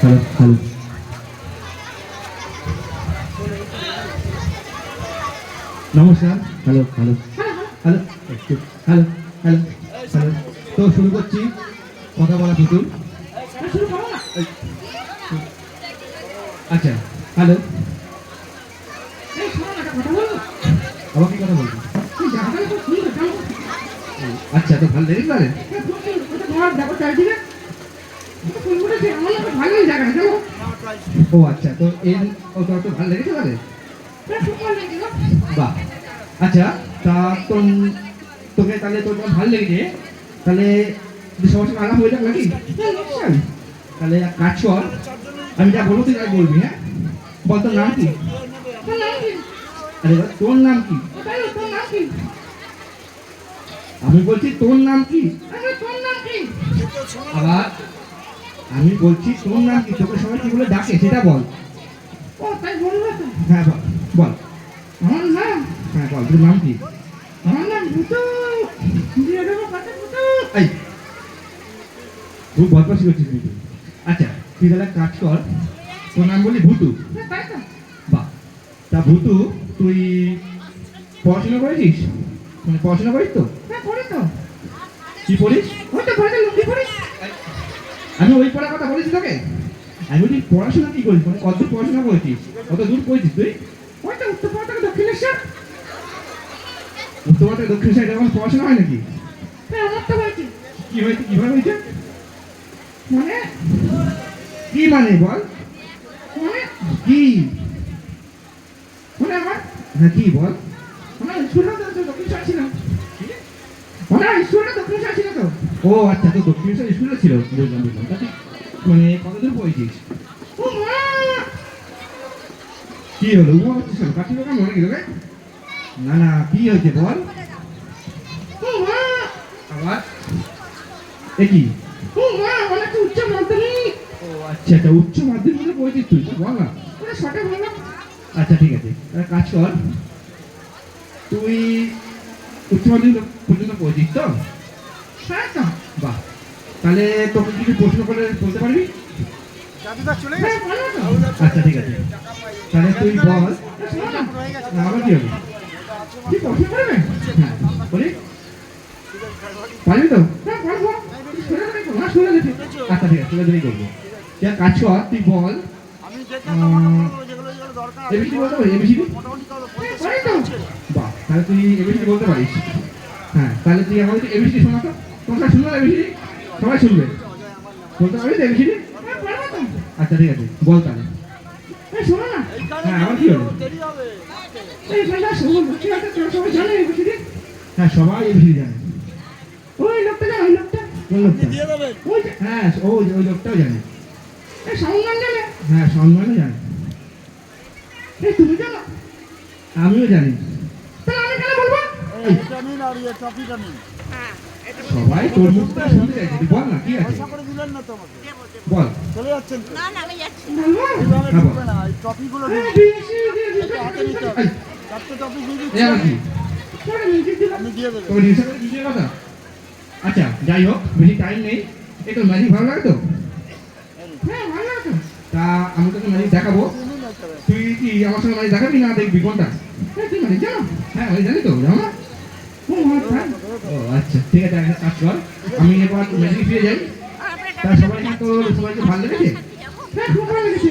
Hello hello নমস্কার hello hello hello hello hello hello তো শুরু করছি কথা বলা পুতুল আচ্ছা হ্যালো আবার কি কথা বলব আচ্ছা তো ভালো লেগেছে তাহলে ও আচ্ছা তো এই ও তো তো ভালো লেগেছে তাহলে? বাহ। আচ্ছা তা তোর তোকে তাহলে তোর ভালো লেগেছে? তাহলে সবার সঙ্গে আলাপ হয়ে যাক নাকি? তাহলে এক কাজ কর আমি যা বলব তুই তাই বলবি হ্যাঁ? বল তোর নাম কি? আরে তোর নাম কি? আমি বলছি তোর নাম কি? আবার আমি বলছি তোর নাম কি? তোকে সবাই কি বলে ডাকে সেটা বল। হ্যাঁ বল বল। আমার নাম? হ্যাঁ বল তোর নাম কি? আমার নাম ভুতু দিয়ে দেবো কথা ভুতু এই খুব বদমাসি করছিস কিন্তু। আচ্ছা তুই তাহলে কাজ কর তোর নাম বলি ভুতু। তাই বাহ তা ভুতু তুই পড়াশোনা করেছিস? মানে পড়াশোনা করিস তো? হ্যাঁ পড়ি তো। কি পড়িস? ওই তো পড়ে লুঙ্গি পড়ি আমি ওই পড়ার কথা বলেছি তোকে? আমি বলছি পড়াশোনা কি করিস? মানে কত পড়াশোনা করেছিস? কত দূর পড়েছিস তুই? ওই তো উত্তরপাড়া থেকে দক্ষিণেশ্বর। উত্তর ভারতের দক্ষিণ সাইডে এখন পড়াশোনা হয় নাকি? হ্যাঁ আমার তো হয়েছে। কি হয়েছে? কীভাবে হয়েছে? মানে? কি মানে বল? মানে? কি? মানে আমার? হ্যাঁ কি বল? আমার স্কুলটা তো দক্ষিণেশ্বর ছিল। মানে স্কুলটা দক্ষিণেশ্বর ছিল তো? ও আচ্ছা তো দক্ষিণেশ্বর স্কুলে ছিল বুঝলাম বুঝলাম তা মানে কতদূর পড়েছিস কি হলো? উমা হচ্ছে কাঠি দোকান মনে গেল? না না, কি হয়েছে বল? ও আবার? এ কি? ও উচ্চ মাধ্যমিক ও আচ্ছা আচ্ছা উচ্চ মাধ্যমিকে পড়েছিস তুই, তো বল না। শর্টে বললাম আচ্ছা ঠিক আছে। কাজ কর। তুই উচ্চ মাধ্যমিক পর্যন্ত পড়েছিস তো? তো বাহ। তাহলে তোকে কিছু প্রশ্ন করে বলতে পারবি? আচ্ছা ঠিক আছে। তাহলে তুই বল। আবার কি হবে? কি প্রশ্ন করবে? হ্যাঁ বলি। পারবি তো? হ্যাঁ আচ্ছা ঠিক আছে করব। কাজ কর তুই বল। এবিসিডি বলতে পারিস? কারও হ্যাঁ বাহ তাহলে তুই এবিসিডি বলতে পারিস। হ্যাঁ তাহলে তুই আমাদের এবিসিডি শোনা তো। তোমরা শুনবে এবিসিডি সবাই শুনবে। বলতে পারবি তো হ্যাঁ তো আচ্ছা ঠিক আছে বল তাহলে। শোনো না। হ্যাঁ, আমার কি হলো? সবাই জানে এই বুঝলি হ্যাঁ সবাই জানে। ওই লোকটা জানে ওই লোকটা? কোন লোকটা। ওই হ্যাঁ লোকটাও জানে। এই সামনান জানে? হ্যাঁ সম্মানও জানে। এই তুমি জানো? আমিও জানি। তাহলে আমি কেন বলব? এইটা নিন আর সবাই তোর মুখ থেকে শুনতে চাইছে বল না কি আছে? বল। চলে যাচ্ছেন না না আমি যাচ্ছি। বলব এইভাবে হ্যাঁ, ঢুকবে না এই টপিগুলো এই নিন বিএসসি দিয়ে হাতে নিতে হবে চারটে টপিক দিয়ে এ আবার কি? দিচ্ছি দিয়ে হিসাবে কথা? আচ্ছা যাই হোক বেশি টাইম নেই। তোর ম্যাজিক ভালো লাগে তো? হ্যাঁ ভালো লাগে তা। আমি তোকে ম্যাজিক দেখাবো। একটা তুই কি আমার সঙ্গে ম্যাজিক দেখাবি না দেখবি? কোনটা? এই তুই মানে জানো? হ্যাঁ আমি জানি তো জানো? না? ও আচ্ছা ঠিক আছে, একটা কাজ কর। আমি এবার মেডিকেল ফিরে যাই। তা সবাই তো সবাইকে ভালো লেগেছে? হ্যাঁ খুব ভালো লেগেছে।